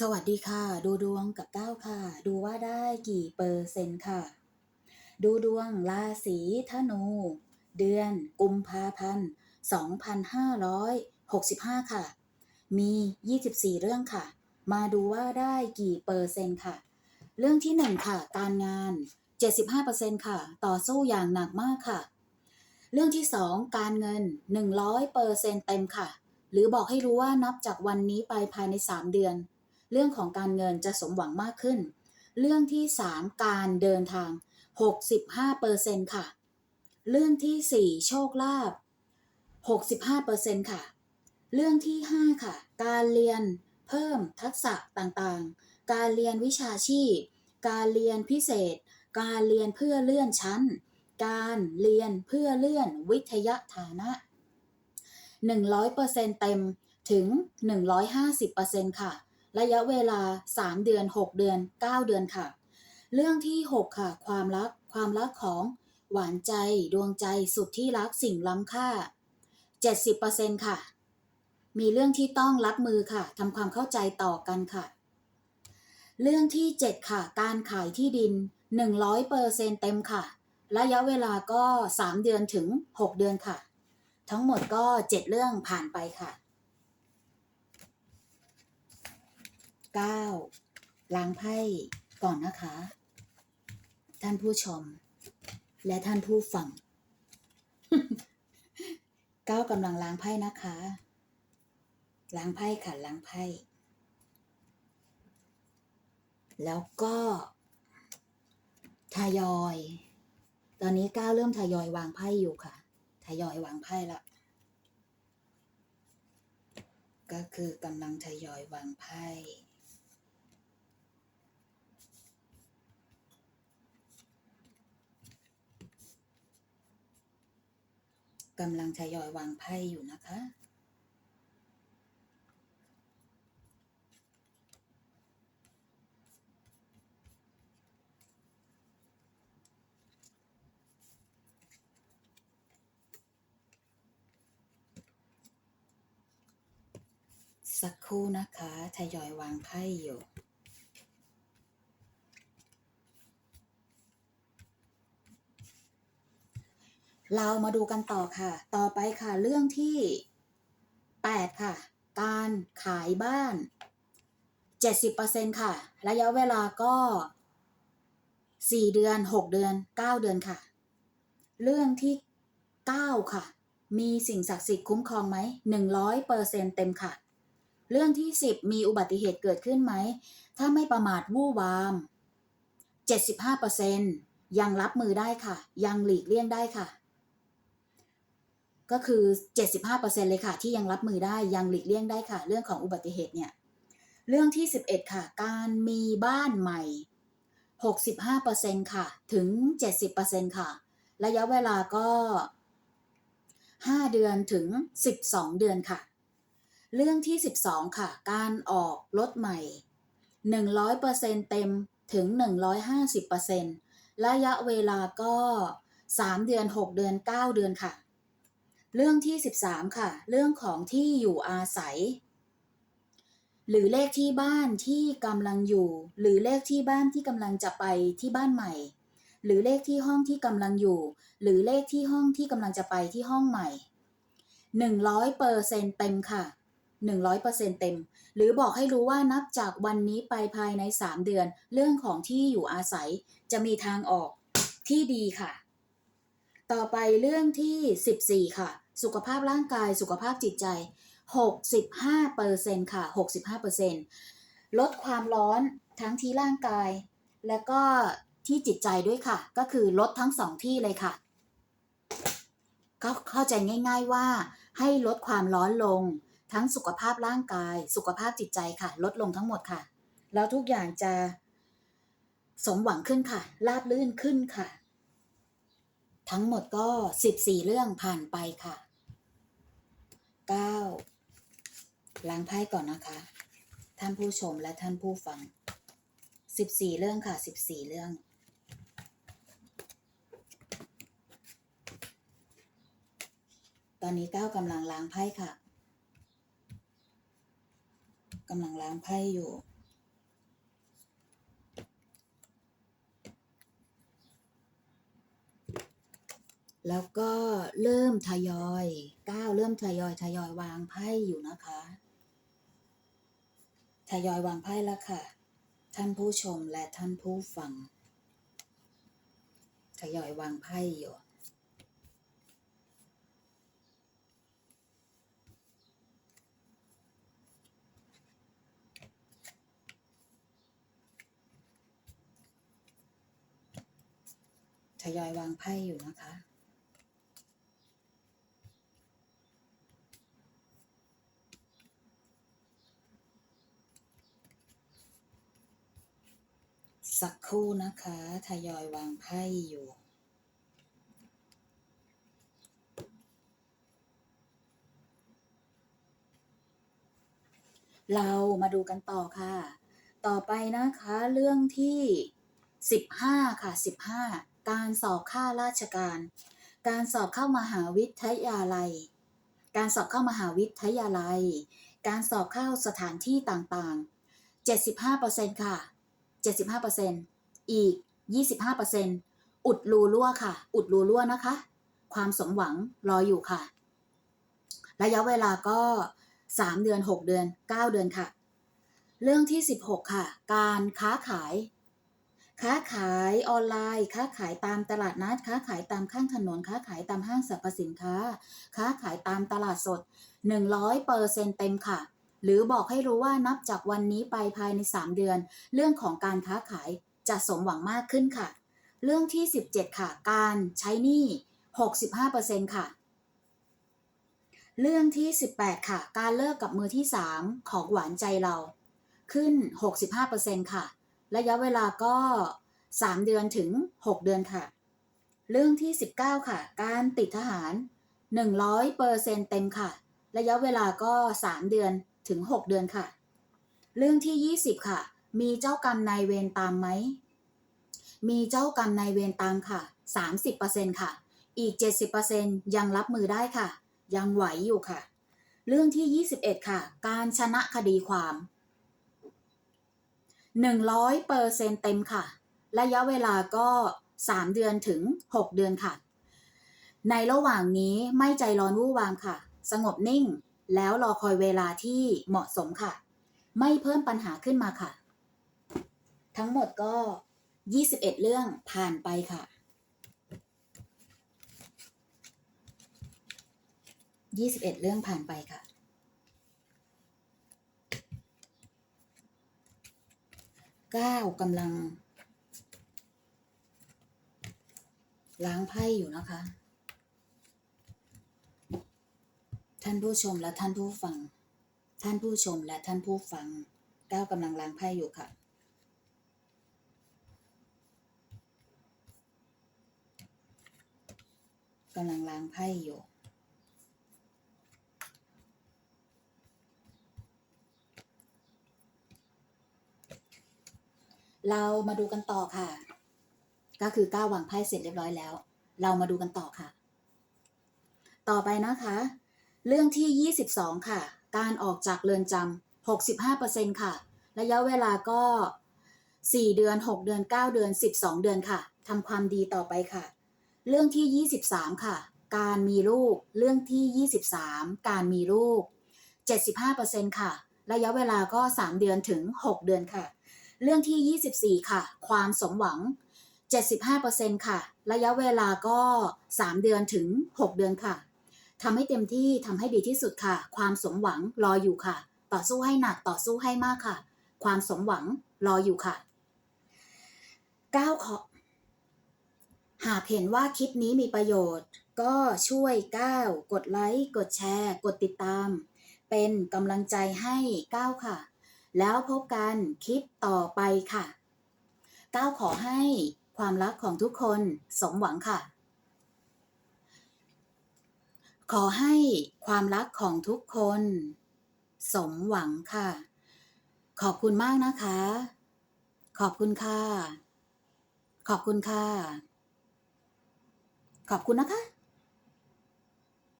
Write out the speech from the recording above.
สวัสดีค่ะ ดูดวงกับก้าวค่ะ ดูว่าได้กี่เปอร์เซ็นต์ค่ะ ดูดวงราศีธนู เดือนกุมภาพันธ์ 2565 ค่ะ มี 24 เรื่องค่ะ มาดูว่าได้กี่เปอร์เซ็นต์ค่ะ เรื่องที่ 1 ค่ะ การงาน 75%ค่ะ ต่อสู้อย่างหนักมากค่ะ เรื่องที่ 2 การเงิน 100%เต็มค่ะ หรือบอกให้รู้ว่านับจากวันนี้ไปภายใน 3 เดือน เรื่องของการเงินจะสมหวังมากขึ้น เรื่องที่ 3 การเดินทาง 65%ค่ะ เรื่องที่ 4 โชคลาภ65%ค่ะ เรื่องที่ 5 ค่ะ การเรียนเพิ่มทักษะต่างๆ การเรียนวิชาชีพ การเรียนพิเศษ การเรียนเพื่อเลื่อนชั้น การเรียนเพื่อเลื่อนวิทยาฐานะ 100%เต็มถึง 150%ค่ะ ระยะเวลา 3 เดือน 6 เดือน 9 เดือนค่ะ เรื่องที่ 6 ค่ะ ความรัก ความรักของหวานใจ ดวงใจสุดที่รักสิ่งล้ำค่า 70%ค่ะ มีเรื่องที่ต้องรับมือค่ะทำความเข้าใจต่อกันค่ะ เรื่องที่ 7 ค่ะ การขายที่ดิน 100%เต็มค่ะ ระยะเวลาก็ 3 เดือนถึง 6 เดือนค่ะ ทั้งหมดก็ 7 เรื่องผ่านไปค่ะ 9 ล้างไพ่ก่อนนะคะ ท่านผู้ชม และท่านผู้ฟังก้ากำลังล้างไพ่นะคะ ล้างไพ่ค่ะล้างไพ่แล้วก็ทยอย ตอนนี้ก้าวเริ่มทยอยวางไพ่อยู่ค่ะ ทยอยวางไพ่ละ ก็คือกำลังทยอยวางไพ่ กำลังทยอยวางไพ่อยู่นะคะ สักครู่นะคะ ทยอยวางไพ่อยู่ เรามาดูกันต่อค่ะ ต่อไปค่ะเรื่องที่ 8 ค่ะ การขายบ้าน 70%ค่ะ ระยะเวลาก็ 4 เดือน 6 เดือน 9 เดือนค่ะ เรื่องที่ 9 ค่ะ มีสิ่งศักดิ์สิทธิ์คุ้มครองไหม 100%เต็มค่ะ เรื่องที่ 10 มีอุบัติเหตุเกิดขึ้นไหม ถ้าไม่ประมาทวู่วาม 75%ยังรับมือได้ค่ะ ยังหลีกเลี่ยงได้ค่ะ ก็คือ 75%เลยค่ะที่ยังรับมือได้ยังหลีกเลี่ยงได้ค่ะ เรื่องของอุบัติเหตุเนี่ย เรื่องที่ 11 ค่ะ การมีบ้านใหม่ 65%ค่ะ ถึง 70%ค่ะ ระยะเวลาก็ 5 เดือนถึง 12 เดือนค่ะ เรื่องที่ 12 ค่ะ การออกรถใหม่ 100%เต็มถึง 150%ระยะเวลาก็ 3 เดือน 6 เดือน 9 เดือนค่ะ เรื่องที่ 13 ค่ะ เรื่องของที่อยู่อาศัย หรือเลขที่บ้านที่กำลังอยู่ หรือเลขที่บ้านที่กำลังจะไปที่บ้านใหม่ หรือเลขที่ห้องที่กำลังอยู่ หรือเลขที่ห้องที่กำลังจะไปที่ห้องใหม่100%เซ็นต็มค่ะ100%เต็ม หรือบอกให้รู้ว่านับจากวันนี้ไปภายใน 3 เดือน เรื่องของที่อยู่อาศัยจะมีทางออกที่ดีค่ะ ต่อไปเรื่องที่ 14 ค่ะ สุขภาพร่างกาย สุขภาพจิตใจ 65%ค่ะ 65%ลดความร้อนทั้งที่ร่างกาย และก็ที่จิตใจด้วยค่ะ ก็คือลดทั้งสองที่เลยค่ะก็เข้าใจง่าย ๆว่าให้ลดความร้อนลง ทั้งสุขภาพร่างกาย สุขภาพจิตใจค่ะ ลดลงทั้งหมดค่ะ แล้วทุกอย่างจะสมหวังขึ้นค่ะ ราบลื่นขึ้นค่ะ ทั้งหมดก็ 14 เรื่องผ่านไปค่ะ 9 ล้างไพ่ก่อนนะคะ ท่านผู้ชมและท่านผู้ฟัง 14 เรื่องค่ะ 14 เรื่องตอนนี้ก้าวกำลังล้างไพ่ค่ะ กำลังล้างไพ่อยู่ แล้วก็เริ่มทยอยก้าวเริ่มทยอยทยอยวางไพ่อยู่นะคะ ทยอยวางไพ่แล้วค่ะ ท่านผู้ชมและท่านผู้ฟัง ทยอยวางไพ่อยู่ทยอยวางไพ่อยู่นะคะ สัก ครู่นะคะทยอยวางไพ่อยู่ เรามาดูกันต่อค่ะ ต่อไปนะคะเรื่องที่ 15 ค่ะ 15 การสอบข้าราชการ การสอบเข้ามหาวิทยาลัย การสอบเข้ามหาวิทยาลัย การสอบเข้าสถานที่ต่างๆ 75%ค่ะ75% อีก 25%อุดรูรั่วค่ะ อุดรูรั่วนะคะ ความสมหวังรออยู่ค่ะ ระยะเวลาก็ 3 เดือน 6 เดือน 9 เดือนค่ะ เรื่องที่ 16 ค่ะ การค้าขาย ค้าขายออนไลน์ ค้าขายตามตลาดนัด ค้าขายตามข้างถนน ค้าขายตามห้างสรรพสินค้า ค้าขายตามตลาดสด 100เปอร์เซ็นเต็มค่ะหรือบอกให้รู้ว่านับจากวันนี้ไปภายใน 3 เดือน เรื่องของการค้าขาย จะสมหวังมากขึ้นค่ะ เรื่องที่ 17 ค่ะ การใช้หนี้ 65%ค่ะ เรื่องที่ 18 ค่ะ การเลิกกับมือที่ 3 ของหวานใจเราขึ้น 65%ค่ะ ระยะเวลาก็ 3 เดือนถึง 6 เดือนค่ะ เรื่องที่ 19 ค่ะ การติดทหาร 100%เต็มค่ะ ระยะเวลาก็ 3 เดือนถึง 6 เดือนค่ะ เรื่องที่ 20 ค่ะ มีเจ้ากรรมนายเวรตามไหม มีเจ้ากรรมนายเวรตามค่ะ 30%ค่ะ อีก 70%ยังรับมือได้ค่ะ ยังไหวอยู่ค่ะ เรื่องที่ 21 ค่ะ การชนะคดีความ 100%เต็มค่ะ ระยะเวลาก็ 3 เดือนถึง 6 เดือนค่ะ ในระหว่างนี้ไม่ใจร้อนวู่วามค่ะ สงบนิ่ง แล้วรอคอยเวลาที่เหมาะสมค่ะ ไม่เพิ่มปัญหาขึ้นมาค่ะ ทั้งหมดก็ 21 เรื่องผ่านไปค่ะ 21 เรื่องผ่านไปค่ะ เก้ากำลัง ล้างไพ่อยู่นะคะ ท่านผู้ชมและท่านผู้ฟัง ท่านผู้ชมและท่านผู้ฟัง เก้ากำลังล้างไพ่อยู่ค่ะ กำลังล้างไพ่อยู่ เรามาดูกันต่อค่ะ ก็คือก้าววางไพ่เสร็จเรียบร้อยแล้ว เรามาดูกันต่อค่ะ ต่อไปนะคะ เรื่องที่ 22 ค่ะ การออกจากเรือนจำ65%ค่ะ ระยะเวลาก็ 4 เดือน 6 เดือน 9 เดือน 12 เดือนค่ะทำความดีต่อไปค่ะ เรื่องที่ 23 ค่ะ การมีลูก เรื่องที่ 23 การมีลูก 75%ค่ะ ระยะเวลาก็ 3 เดือนถึง 6 เดือนค่ะ เรื่องที่ 24 ค่ะ ความสมหวัง 75%ค่ะ ระยะเวลาก็ 3 เดือนถึง 6 เดือนค่ะทำให้เต็มที่ทำให้ดีที่สุดค่ะ ความสมหวังรออยู่ค่ะ ต่อสู้ให้หนักต่อสู้ให้มากค่ะ ความสมหวังรออยู่ค่ะก้าขอ หากเห็นว่าคลิปนี้มีประโยชน์ ก็ช่วยก้าวกดไลค์กดแชร์ กดติดตาม เป็นกำลังใจให้ก้าวค่ะ แล้วพบกันคลิปต่อไปค่ะก้าวขอให้ความรักของทุกคนสมหวังค่ะ ขอให้ความรักของทุกคน สมหวังค่ะ ขอบคุณมากนะคะ ขอบคุณค่ะ ขอบคุณค่ะ ขอบคุณนะคะ